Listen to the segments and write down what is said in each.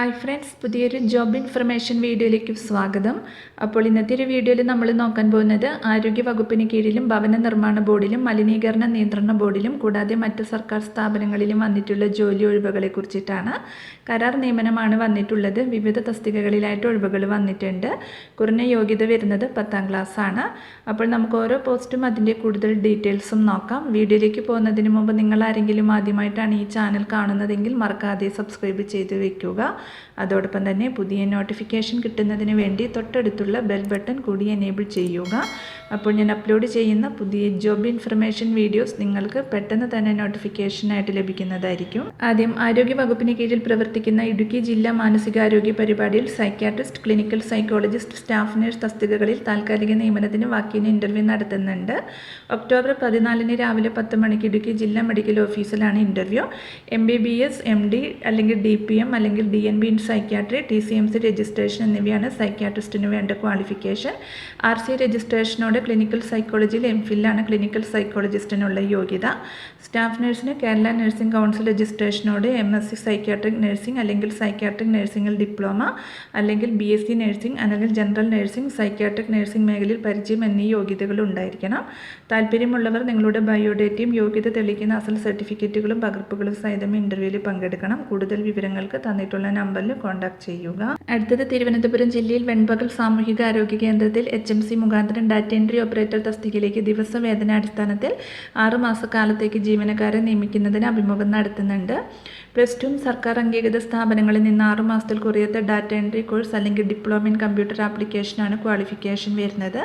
Hi friends പുതിയൊരു job information വീഡിയോയിലേക്ക് സ്വാഗതം. അപ്പോൾ ഇന്നത്തെ ഒരു വീഡിയോയിൽ നമ്മൾ നോക്കാൻ പോകുന്നത് ആരോഗ്യ വകുപ്പിന് കീഴിലും ഭവന നിർമ്മാണ ബോർഡിലും മലിനീകരണ നിയന്ത്രണ ബോർഡിലും കൂടാതെ മറ്റ് സർക്കാർ സ്ഥാപനങ്ങളിലും വന്നിട്ടുള്ള ജോലി ഒഴിവുകളെ കുറിച്ചിട്ടാണ് കരാർ നിയമനമാണ് വന്നിട്ടുള്ളത്. വിവിധ തസ്തികകളിലായിട്ട് ഒഴിവുകൾ വന്നിട്ടുണ്ട്. കുറഞ്ഞ യോഗ്യത വരുന്നത് പത്താം ക്ലാസ് ആണ്. അപ്പോൾ നമുക്ക് ഓരോ പോസ്റ്റും അതിന്റെ കൂടുതൽ ഡീറ്റെയിൽസും നോക്കാം. വീഡിയോയിലേക്ക് പോകുന്നതിന് മുമ്പ് നിങ്ങൾ ആരെങ്കിലും ആദ്യമായിട്ടാണ് ഈ ചാനൽ കാണുന്നതെങ്കിൽ മറക്കാതെ സബ്സ്ക്രൈബ് ചെയ്ത് വെക്കുക. അതോടൊപ്പം തന്നെ പുതിയ നോട്ടിഫിക്കേഷൻ കിട്ടുന്നതിന് വേണ്ടി തൊട്ടടുത്തുള്ള ബെൽ ബട്ടൺ കൂടി എനേബിൾ ചെയ്യുക. അപ്പോൾ ഞാൻ അപ്ലോഡ് ചെയ്യുന്ന പുതിയ ജോബ് ഇൻഫർമേഷൻ വീഡിയോസ് നിങ്ങൾക്ക് പെട്ടെന്ന് തന്നെ നോട്ടിഫിക്കേഷനായിട്ട് ലഭിക്കുന്നതായിരിക്കും. ആദ്യം ആരോഗ്യ വകുപ്പിന് കീഴിൽ പ്രവർത്തിക്കുന്ന ഇടുക്കി ജില്ലാ മാനസികാരോഗ്യ പരിപാടിയിൽ psychiatrist clinical psychologist staff nurse തസ്തികകളിൽ താൽക്കാലിക നിയമനത്തിന് വാക്കിന് ഇന്റർവ്യൂ നടത്തുന്നുണ്ട്. ഒക്ടോബർ പതിനാലിന് രാവിലെ പത്ത് മണിക്ക് ഇടുക്കി ജില്ലാ മെഡിക്കൽ ഓഫീസിലാണ് interview M B B S M D അല്ലെങ്കിൽ ഡി പി എം അല്ലെങ്കിൽ D N B in psychiatry T C M C registration എന്നിവയാണ് സൈക്യാട്രിസ്റ്റിന് വേണ്ട ക്വാളിഫിക്കേഷൻ ആർ സി രജിസ്ട്രേഷനോട് ക്ലിനിക്കൽ സൈക്കോളജിയിൽ എം ഫില്ലാണ് ക്ലിനിക്കൽ സൈക്കോളജിസ്റ്റിനുള്ള യോഗ്യത. സ്റ്റാഫ് നഴ്സിന് Kerala nursing council രജിസ്ട്രേഷനോട് M S C psychiatric nursing അല്ലെങ്കിൽ സൈക്യാട്രിക് നഴ്സിംഗിൽ ഡിപ്ലോമ അല്ലെങ്കിൽ ബി എസ് സി നഴ്സിംഗ് അല്ലെങ്കിൽ ജനറൽ നഴ്സിംഗ് സൈക്യാട്രിക് നഴ്സിംഗ് മേഖലയിൽ പരിചയം എന്നീ യോഗ്യതകൾ ഉണ്ടായിരിക്കണം. താല്പര്യമുള്ളവർ നിങ്ങളുടെ ബയോഡേറ്റയും യോഗ്യത തെളിയിക്കുന്ന അസൽ സർട്ടിഫിക്കറ്റുകളും പകർപ്പുകളും സഹിതം ഇന്റർവ്യൂവിൽ പങ്കെടുക്കണം. കൂടുതൽ വിവരങ്ങൾക്ക് തന്നിട്ടുള്ള നമ്പറിൽ കോൺടാക്ട് ചെയ്യുക. അടുത്തത് തിരുവനന്തപുരം ജില്ലയിൽ വെൺപകൽ സാമൂഹിക ആരോഗ്യ കേന്ദ്രത്തിൽ എച്ച് എം സി മുഖാന്തരം ഡാറ്റ എൻട്രി ഓപ്പറേറ്റർ തസ്തികയിലേക്ക് ദിവസ വേതനാടിസ്ഥാനത്തിൽ മാസക്കാലത്തേക്ക് ജീവനക്കാരെ നിയമിക്കുന്നതിന് അഭിമുഖം നടത്തുന്നുണ്ട്. പ്ലസ് ടു സർക്കാർ അംഗീകൃത സ്ഥാപനങ്ങളിൽ നിന്ന് ആറുമാസത്തിൽ മാസത്തിൽ കുറയാത്ത ഡാറ്റ എൻട്രി കോഴ്സ് അല്ലെങ്കിൽ ഡിപ്ലോമ ഇൻ കമ്പ്യൂട്ടർ ആപ്ലിക്കേഷനാണ് ക്വാളിഫിക്കേഷൻ വരുന്നത്.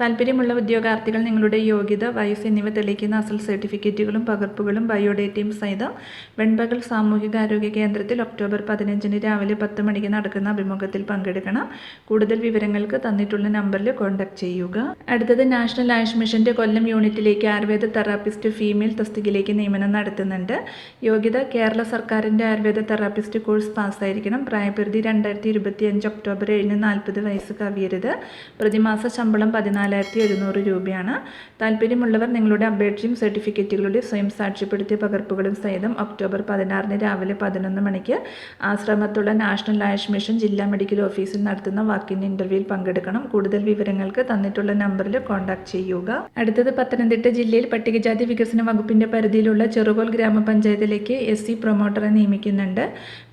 താല്പര്യമുള്ള ഉദ്യോഗാർത്ഥികൾ നിങ്ങളുടെ യോഗ്യത വയസ്സ് എന്നിവ തെളിയിക്കുന്ന അസൽ സർട്ടിഫിക്കറ്റുകളും പകർപ്പുകളും ബയോഡേറ്റയും സഹിതം വെൺപകൽ സാമൂഹിക ആരോഗ്യ കേന്ദ്രത്തിൽ ഒക്ടോബർ പതിനഞ്ചിന് രാവിലെ പത്ത് മണിക്ക് നടക്കുന്ന അഭിമുഖത്തിൽ പങ്കെടുക്കണം. കൂടുതൽ വിവരങ്ങൾക്ക് തന്നിട്ടുള്ള നമ്പറിൽ കോൺടാക്ട് ചെയ്യുക. അടുത്തത് നാഷണൽ ആയുഷ് മിഷന്റെ കൊല്ലം യൂണിറ്റിലേക്ക് ആയുർവേദ തെറാപ്പിസ്റ്റ് ഫീമെയിൽ തസ്തികയിലേക്ക് നിയമനം നടത്തുന്നുണ്ട്. യോഗ്യത കേരള സർക്കാരിന്റെ ആയുർവേദ തെറാപ്പിസ്റ്റ് കോഴ്സ് പാസ്സായിരിക്കണം. പ്രായപരിധി രണ്ടായിരത്തി ഇരുപത്തി അഞ്ച് ഒക്ടോബർ ഏഴിന് നാൽപ്പത് വയസ്സ് കവിയരുത്. പ്രതിമാസ ശമ്പളം പതിനാലായിരത്തി എഴുന്നൂറ് രൂപയാണ്. താല്പര്യമുള്ളവർ നിങ്ങളുടെ അപേക്ഷയും സർട്ടിഫിക്കറ്റുകളുടെ സ്വയം സാക്ഷ്യപ്പെടുത്തിയ പകർപ്പുകളും സഹിതം ഒക്ടോബർ പതിനാറിന് രാവിലെ പതിനൊന്ന് മണിക്ക് ആശ്രമത്തുള്ള നാഷണൽ ആയുഷ് മിഷൻ ജില്ലാ മെഡിക്കൽ ഓഫീസിൽ നടത്തുന്ന വാക്കിൻ ഇന്റർവ്യൂവിൽ പങ്കെടുക്കണം. കൂടുതൽ വിവരങ്ങൾക്ക് തന്നിട്ടുള്ള നമ്പറിൽ കോൺടാക്ട് ചെയ്യുക. അടുത്തത് പത്തനംതിട്ട ജില്ലയിൽ പട്ടികജാതി വികസന വകുപ്പിന്റെ പരിധിയിലുള്ള ചെറുകോൽ ഗ്രാമപഞ്ചായത്തിലേക്ക് എസ് സി പ്രൊമോട്ടറെ നിയമിക്കുന്നുണ്ട്.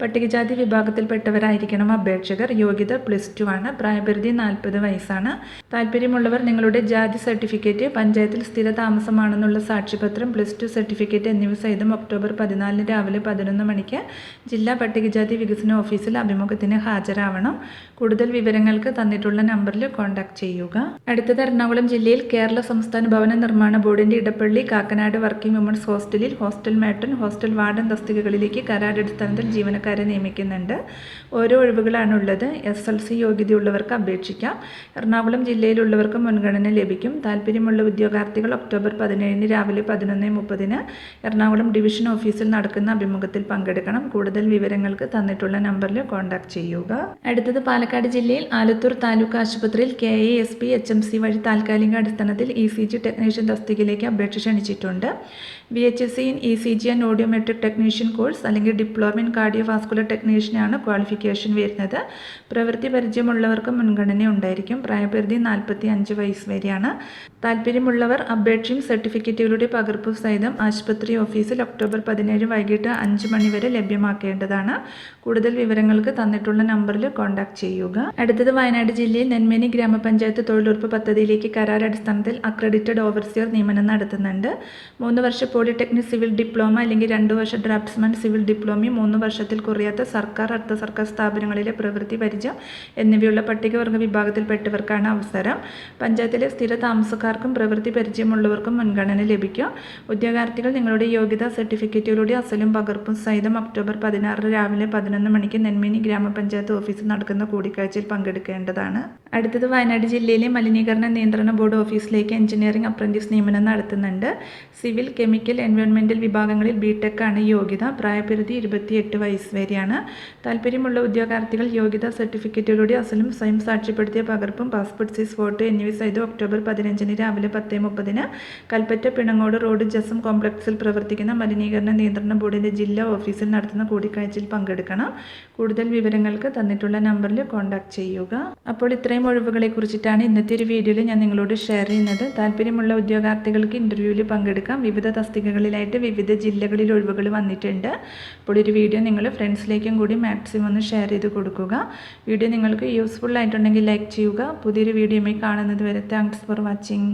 പട്ടികജാതി വിഭാഗത്തിൽപ്പെട്ടവരായിരിക്കണം അപേക്ഷകർ. യോഗ്യത പ്ലസ് ടു ആണ്. പ്രായപരിധി നാൽപ്പത് വയസ്സാണ്. താല്പര്യമുള്ളവർ നിങ്ങളുടെ ജാതി സർട്ടിഫിക്കറ്റ് പഞ്ചായത്തിൽ സ്ഥിര താമസമാണെന്നുള്ള സാക്ഷ്യപത്രം പ്ലസ് ടു സർട്ടിഫിക്കറ്റ് എന്നിവ സഹിതം ഒക്ടോബർ പതിനാലിന് രാവിലെ പതിനൊന്ന് മണിക്ക് ജില്ലാ പട്ടികജാതി വികസന ഓഫീസിൽ അഭിമുഖത്തിന് ഹാജരാവണം. കൂടുതൽ വിവരങ്ങൾക്ക് തന്നിട്ടുള്ള നമ്പറിൽ കോൺടാക്ട് ചെയ്യുക. അടുത്തത് എറണാകുളം ജില്ലയിൽ കേരള സംസ്ഥാന ഭവന നിർമ്മാണ ബോർഡിന്റെ ഇടപ്പള്ളി കാക്കനാട് വർക്കിംഗ് വുമൺസ് ഹോസ്റ്റലിൽ ഹോസ്റ്റൽ മാട്രൺ ഹോസ്റ്റൽ വാർഡൻ തസ്തികകളിലേക്ക് കരാറടിസ്ഥാനത്തിൽ ജീവനക്കാരെ നിയമിക്കുന്നുണ്ട്. ഓരോ ഒഴിവുകളാണുള്ളത്. എസ് എൽ സി യോഗ്യതയുള്ളവർക്ക് അപേക്ഷിക്കാം. എറണാകുളം ജില്ലയിലുള്ളവർക്ക് മുൻഗണന ലഭിക്കും. താല്പര്യമുള്ള ഉദ്യോഗാർത്ഥികൾ ഒക്ടോബർ പതിനേഴിന് രാവിലെ പതിനൊന്ന് മുപ്പതിന് എറണാകുളം ഡിവിഷൻ ഓഫീസിൽ നടക്കുന്ന അഭിമുഖത്തിൽ പങ്കെടുക്കണം. കൂടുതൽ വിവരങ്ങൾക്ക് തന്നിട്ടുള്ള നമ്പറിൽ കോൺടാക്ട് ചെയ്യുക. അടുത്തത് പാലക്കാട് ജില്ലയിൽ ആലത്തൂർ താലൂക്ക് ആശുപത്രിയിൽ K A S P H M C വഴി താൽക്കാലിക അടിസ്ഥാനത്തിൽ ഇ സി ജി ടെക്നീഷ്യൻ തസ്തികയിലേക്ക് അപേക്ഷ ക്ഷണിച്ചിട്ടുണ്ട്. V H S C in E C G and audiometric technician course അല്ലെങ്കിൽ ഡിപ്ലോമ ഇൻ കാർഡിയോ വാസ്കുലർ ടെക്നീഷ്യനാണ് ക്വാളിഫിക്കേഷൻ വരുന്നത്. പ്രവൃത്തി പരിചയമുള്ളവർക്ക് മുൻഗണന ഉണ്ടായിരിക്കും. പ്രായപരിധി നാൽപ്പത്തി അഞ്ച് വയസ്സ് വരെയാണ്. താല്പര്യമുള്ളവർ അപേക്ഷയും സർട്ടിഫിക്കറ്റുകളുടെ പകർപ്പ് സഹിതം ആശുപത്രി ഓഫീസിൽ ഒക്ടോബർ പതിനേഴ് വൈകിട്ട് അഞ്ച് മണിവരെ ലഭ്യമാക്കേണ്ടതാണ്. കൂടുതൽ വിവരങ്ങൾക്ക് തന്നിട്ടുള്ള നമ്പറിൽ കോൺടാക്ട് ചെയ്യുക. അടുത്തത് വയനാട് ജില്ലയിൽ നെന്മേനി ഗ്രാമപഞ്ചായത്ത് തൊഴിലുറപ്പ് പദ്ധതിയിലേക്ക് കരാർ അടിസ്ഥാനത്തിൽ അക്രഡിറ്റഡ് ഓവർസിയർ നിയമനം നടത്തുന്നുണ്ട്. മൂന്ന് വർഷ പോളിടെക്നിക് സിവിൽ ഡിപ്ലോമ അല്ലെങ്കിൽ രണ്ട് വർഷ ഡ്രാഫ്റ്റ്സ്മാൻ സിവിൽ ഡിപ്ലോമയും മൂന്ന് വർഷത്തിൽ കുറയാത്ത സർക്കാർ അർദ്ധ സർക്കാർ സ്ഥാപനങ്ങളിലെ പ്രവൃത്തി പരിചയം എന്നിവയുള്ള പട്ടികവർഗ വിഭാഗത്തിൽപ്പെട്ടവർക്കാണ് അവസരം. പഞ്ചായത്തിലെ സ്ഥിര താമസക്കാർക്കും പ്രവൃത്തി പരിചയമുള്ളവർക്കും മുൻഗണന ലഭിക്കും. ഉദ്യോഗാർത്ഥികൾ നിങ്ങളുടെ യോഗ്യതാ സർട്ടിഫിക്കറ്റുകളുടെ അസലും പകർപ്പും സഹിതം ഒക്ടോബർ പതിനാറ് രാവിലെ പതിനൊന്ന് മണിക്ക് നെന്മിനി ഗ്രാമപഞ്ചായത്ത് ഓഫീസിൽ നടക്കുന്ന കൂടിക്കാഴ്ചയിൽ പങ്കെടുക്കേണ്ടതാണ്. അടുത്തത് വയനാട് ജില്ലയിലെ മലിനീകരണ നിയന്ത്രണ ബോർഡ് ഓഫീസിലേക്ക് എഞ്ചിനീയറിംഗ് അപ്രന്റീസ് നിയമനം നടത്തുന്നുണ്ട്. സിവിൽ കെമിക്കൽ എൻവയോൺമെന്റൽ വിഭാഗങ്ങളിൽ ബി ആണ് യോഗ്യത. പ്രായപരിധി ഇരുപത്തിയെട്ട് വയസ്സ് വരെയാണ്. താല്പര്യമുള്ള ഉദ്യോഗാർത്ഥികൾ യോഗ്യതാ സർട്ടിഫിക്കറ്റുകളുടെ അസലും സ്വയം സാക്ഷ്യപ്പെടുത്തിയ പകർപ്പും പാസ്പോർട്ട് സൈസ് ഫോട്ടോ എന്നിവ സഹിത ഒക്ടോബർ പതിനഞ്ചിന് രാവിലെ പത്ത് മുപ്പതിന് കൽപ്പറ്റ പിണങ്ങോട് റോഡ് ജസം കോംപ്ലക്സിൽ പ്രവർത്തിക്കുന്ന മലിനീകരണ നിയന്ത്രണ ബോർഡിന്റെ ജില്ലാ ഓഫീസിൽ നടത്തുന്ന കൂടിക്കാഴ്ചയിൽ പങ്കെടുക്കണം. കൂടുതൽ വിവരങ്ങൾക്ക് തന്നിട്ടുള്ള നമ്പറിൽ കോൺടാക്ട് ചെയ്യുക. അപ്പോൾ ഇത്രയും ഒഴിവുകളെ കുറിച്ചിട്ടാണ് ഇന്നത്തെ ഒരു വീഡിയോയിൽ ഞാൻ നിങ്ങളോട് ഷെയർ ചെയ്യുന്നത്. താല്പര്യമുള്ള ഉദ്യോഗാർത്ഥികൾക്ക് ഇന്റർവ്യൂവിൽ പങ്കെടുക്കാം. വിവിധ തസ്തികകളിലായിട്ട് വിവിധ ജില്ലകളിൽ ഒഴിവുകൾ വന്നിട്ടുണ്ട്. അപ്പോൾ ഒരു വീഡിയോ നിങ്ങൾ ഫ്രണ്ട്സിലേക്കും കൂടി മാക്സിമം ഒന്ന് ഷെയർ ചെയ്ത് കൊടുക്കുക. വീഡിയോ നിങ്ങൾക്ക് യൂസ്ഫുൾ ആയിട്ടുണ്ടെങ്കിൽ ലൈക്ക് ചെയ്യുക. പുതിയൊരു വീഡിയോയുമായി കാണുന്നത് വരെ താങ്ക്സ് ഫോർ വാച്ചിങ്